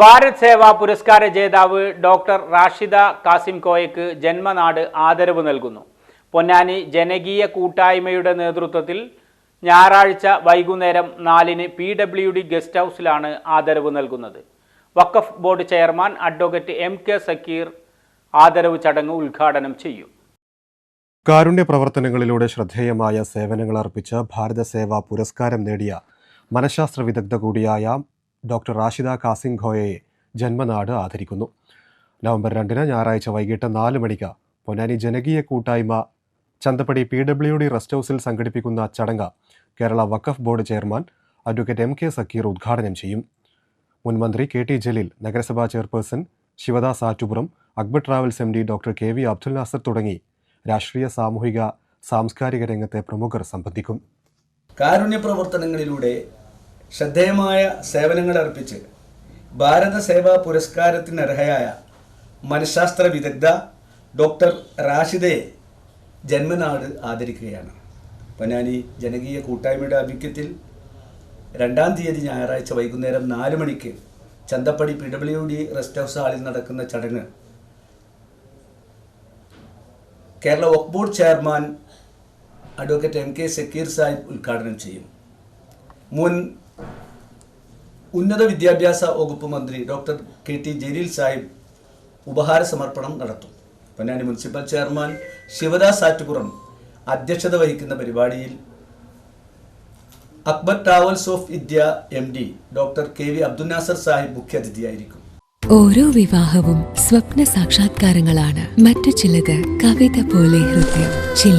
ഭാരത് സേവാ പുരസ്കാര ജേതാവ് ഡോക്ടർ റാഷിദ കാസിം കോയക്ക് ജന്മനാട് ആദരവ് നൽകുന്നു. പൊന്നാനി ജനകീയ കൂട്ടായ്മയുടെ നേതൃത്വത്തിൽ ഞായറാഴ്ച വൈകുന്നേരം നാലിന് പി ഡബ്ല്യു ഡി ഗസ്റ്റ് ഹൗസിലാണ് ആദരവ് നൽകുന്നത്. Waqf board chairman advocate M K Zakir ആദരവ് ചടങ്ങ് ഉദ്ഘാടനം ചെയ്യും. കാരുണ്യ പ്രവർത്തനങ്ങളിലൂടെ ശ്രദ്ധേയമായ സേവനങ്ങൾ അർപ്പിച്ച ഭാരത സേവാ പുരസ്കാരം നേടിയ മനഃശാസ്ത്ര വിദഗ്ധ കൂടിയായ ഡോക്ടർ റാഷിദ കാസിം ഖോയയെ ജന്മനാട് ആദരിക്കുന്നു. നവംബർ രണ്ടിന് ഞായറാഴ്ച വൈകിട്ട് നാല് മണിക്ക് പൊന്നാനി ജനകീയ കൂട്ടായ്മ Chanthappadi P W D rest ഹൗസിൽ സംഘടിപ്പിക്കുന്ന ചടങ്ങ് Kerala Waqf board chairman advocate M K Zakir ഉദ്ഘാടനം ചെയ്യും. മുൻമന്ത്രി കെ ടി ജലീൽ നഗരസഭാ chairperson Shivadas Attupuram Akbar travels M D doctor K V Abdul Nasser തുടങ്ങി രാഷ്ട്രീയ സാമൂഹിക സാംസ്കാരിക രംഗത്തെ പ്രമുഖർ സംബന്ധിക്കും. കാരുണ്യ പ്രവർത്തനങ്ങളിലൂടെ ശ്രദ്ധേയമായ സേവനങ്ങൾ അർപ്പിച്ച് ഭാരത സേവാ പുരസ്കാരത്തിന് അർഹയായ മനഃശാസ്ത്ര വിദഗ്ധ ഡോക്ടർ റാഷിദയെ ജന്മനാട് ആദരിക്കുകയാണ്. പൊന്നാനി ജനകീയ കൂട്ടായ്മയുടെ ആഭിമുഖ്യത്തിൽ രണ്ടാം തീയതി ഞായറാഴ്ച വൈകുന്നേരം നാല് മണിക്ക് Chanthappadi P W D rest house ഹാളിൽ നടക്കുന്ന ചടങ്ങ് Kerala Waqf board chairman advocate M K Zakir Sahib ഉദ്ഘാടനം ചെയ്യും. മുൻ ഉന്നത വിദ്യാഭ്യാസ വകുപ്പ് മന്ത്രി doctor K T Jaleel Sahib ഉപഹാര സമർപ്പണം നടത്തും. പൊന്നാനി മുനിസിപ്പൽ ചെയർമാൻ ശിവദാസ് ആറ്റുപുറം അധ്യക്ഷത വഹിക്കുന്ന പരിപാടിയിൽ Akbar travels of India M D doctor K V Abdul Nasser Sahib മുഖ്യാതിഥിയായിരിക്കും ഓരോ വിവാഹവും സ്വപ്ന സാക്ഷാത്കാരങ്ങളാണ്. മറ്റു ചിലത് കവിത പോലെ ഹൃദയം ചില